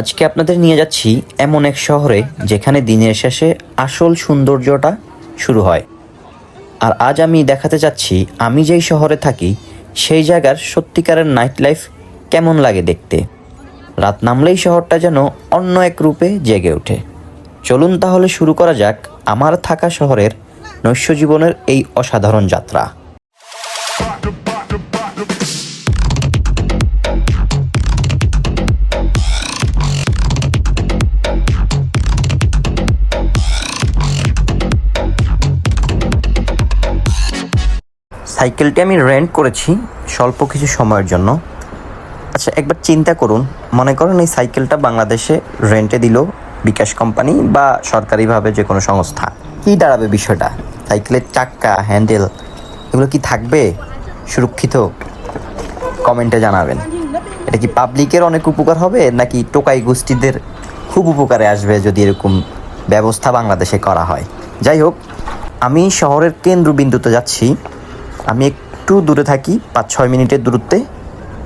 আজকে আপনাদের নিয়ে যাচ্ছি এমন এক শহরে যেখানে দিনের শেষে আসল সৌন্দর্যটা শুরু হয়। আর আজ আমি দেখাতে চাচ্ছি, আমি যেই শহরে থাকি, সেই জায়গার সত্যিকারের নাইট লাইফ কেমন লাগে দেখতে। রাত নামলেই শহরটা যেন অন্য এক রূপে জেগে ওঠে। চলুন তাহলে শুরু করা যাক আমার থাকা শহরের নৈশ জীবনের এই অসাধারণ যাত্রা। সাইকেলটি আমি রেন্ট করেছি স্বল্প কিছু সময়ের জন্য। আচ্ছা একবার চিন্তা করুন। মনে করেন এই সাইকেলটা বাংলাদেশে রেন্টে দিল বিকাশ কোম্পানি বা সরকারিভাবে যে কোনো সংস্থা। কী দাঁড়াবে বিষয়টা? সাইকেলের চাক্কা হ্যান্ডেল এগুলো কি থাকবে? সুরক্ষিত? কমেন্টে জানাবেন। এটা কি পাবলিকের অনেক উপকার হবে, নাকি টোকাই গোষ্ঠীদের খুব উপকারে আসবে যদি এরকম ব্যবস্থা বাংলাদেশে করা হয়? যাই হোক, আমি শহরের কেন্দ্রবিন্দুতে যাচ্ছি। আমি একটু দূরে থাকি পাঁচ ছয় মিনিটের দূরত্বে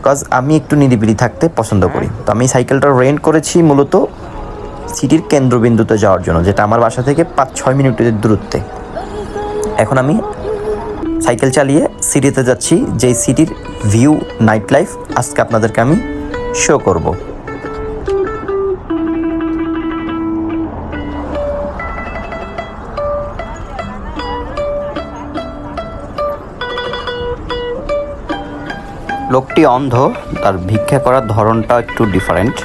কজ আমি একটু নিরিবিলি থাকতে পছন্দ করি। তো আমি সাইকেলটা রেন্ট করেছি মূলত সিটির কেন্দ্রবিন্দুতে যাওয়ার জন্য যেটা আমার বাসা থেকে পাঁচ ছয় মিনিটের দূরত্বে। এখন আমি সাইকেল চালিয়ে সিটিতে যাচ্ছি যেই সিটির ভিউ নাইট লাইফ আজকে আপনাদেরকে আমি শো করব। লোকটি অন্ধ, তার ভিক্ষা করার ধরনটা একটু ডিফারেন্ট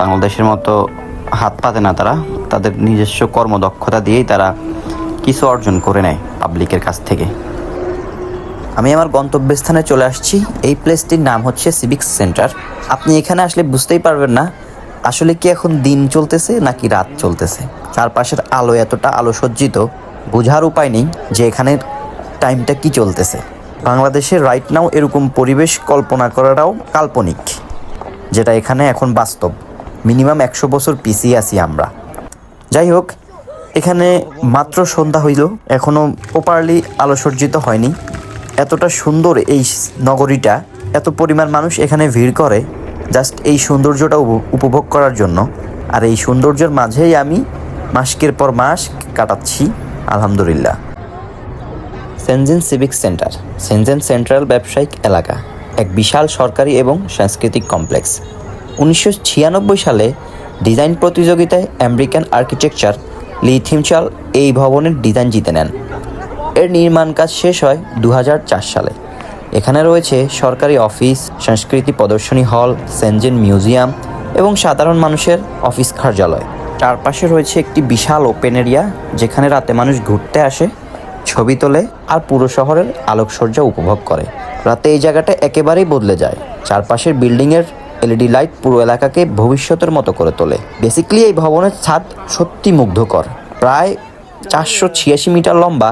বাংলাদেশের মতো হাত পাতে না তারা, তাদের নিজস্ব কর্মদক্ষতা দিয়েই তারা কিছু অর্জন করে নেয় পাবলিকের কাছ থেকে। আমি আমার গন্তব্যস্থানে চলে আসছি। এই প্লেসটির নাম হচ্ছে সিভিক্স সেন্টার আপনি এখানে আসলে বুঝতেই পারবেন না, আসলে কি এখন দিন চলতেছে নাকি রাত চলতেছে। চারপাশের আলো এতটা আলো সজ্জিত বোঝার উপায় নেই যে এখানের টাইমটা কি চলতেছে। বাংলাদেশে রাইট নাও এরকম পরিবেশ কল্পনা করাটাও কাল্পনিক, যেটা এখানে এখন বাস্তব। মিনিমাম একশো বছর পিছিয়ে আছি আমরা। যাই হোক, এখানে মাত্র সন্ধ্যা হইল এখনও প্রপারলি আলোসজ্জিত হয়নি। এতটা সুন্দর এই নগরীটা, এত পরিমাণ মানুষ এখানে ভিড় করে জাস্ট এই সৌন্দর্যটা উপ- উপভোগ করার জন্য। আর এই সৌন্দর্যের মাঝেই আমি মাসকের পর মাস কাটাচ্ছি, আলহামদুলিল্লাহ। Shenzhen civic centre, Shenzhen central ব্যবসায়িক এলাকা, এক বিশাল সরকারি এবং সাংস্কৃতিক কমপ্লেক্স। উনিশশো ছিয়ানব্বই সালে ডিজাইন প্রতিযোগিতায় আমেরিকান আর্কিটেকচার লি থিমচাল এই ভবনের ডিজাইন জিতে নেন। এর নির্মাণ কাজ শেষ হয় দু হাজার চার সালে। এখানে রয়েছে সরকারি অফিস সংস্কৃতি প্রদর্শনী হল, সেনজেন মিউজিয়াম এবং সাধারণ মানুষের অফিস কার্যালয়। চারপাশে রয়েছে একটি বিশাল ওপেন এরিয়া, যেখানে রাতে মানুষ ঘুরতে আসে ছবি তোলে আর পুরো শহরের আলোকসজ্জা উপভোগ করে। রাতে এই জায়গাটা একেবারেই বদলে যায়। চারপাশের বিল্ডিংয়ের এলইডি লাইট পুরো এলাকাকে ভবিষ্যতের মতো করে তোলে। বেসিক্যালি এই ভবনের ছাদ সত্যি মুগ্ধকর। প্রায় চারশো ছিয়াশি মিটার লম্বা।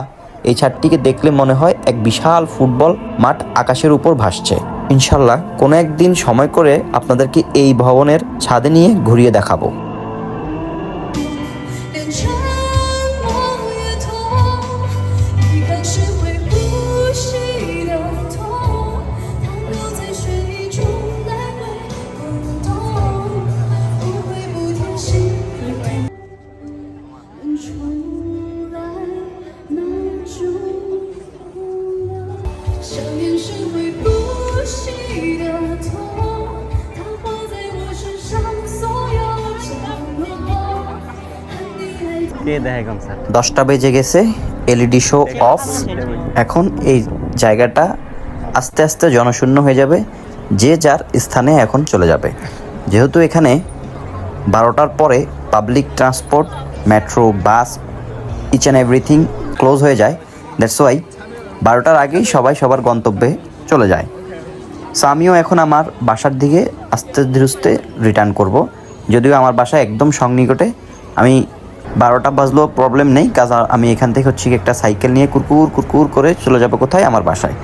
এই ছাদটিকে দেখলে মনে হয় এক বিশাল ফুটবল মাঠ আকাশের উপর ভাসছে। ইনশাল্লাহ কোনো একদিন সময় করে আপনাদেরকে এই ভবনের ছাদে নিয়ে ঘুরিয়ে দেখাবো। দশটা বেজে গেছে এলইডি শো অফ এখন এই জায়গাটা আস্তে আস্তে জনশূন্য হয়ে যাবে, যে যার স্থানে এখন চলে যাবে। যেহেতু এখানে বারোটার পরে public transport metro bus each and everything close হয়ে যায়। দ্যাটস ওয়াই বারোটার আগেই সবাই সবার গন্তব্যে চলে যায়। সো আমিও এখন আমার বাসার দিকে আস্তে ধীরস্তে রিটার্ন করব। যদিও আমার বাসা একদম সংনিকটে, আমি বারোটা বাজলেও প্রবলেম নেই। কাজ আমি এখান থেকে হচ্ছে একটা সাইকেল নিয়ে কুরকুর কুরকুর করে চলে যাব কোথায়? আমার বাসায়।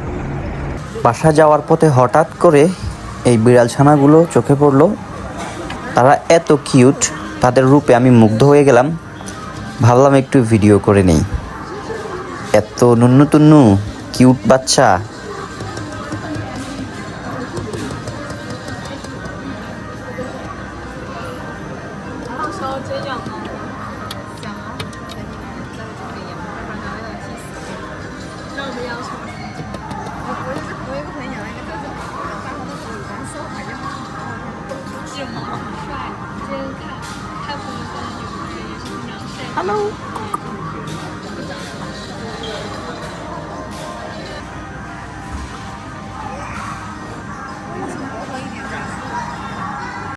বাসা যাওয়ার পথে হঠাৎ করে এই বিড়াল ছানাগুলো চোখে পড়ল। তারা এত কিউট তাদের রূপে আমি মুগ্ধ হয়ে গেলাম। ভাবলাম একটু ভিডিও করে নেই। এত নুন্নু কিউট বাচ্চা। 烧哦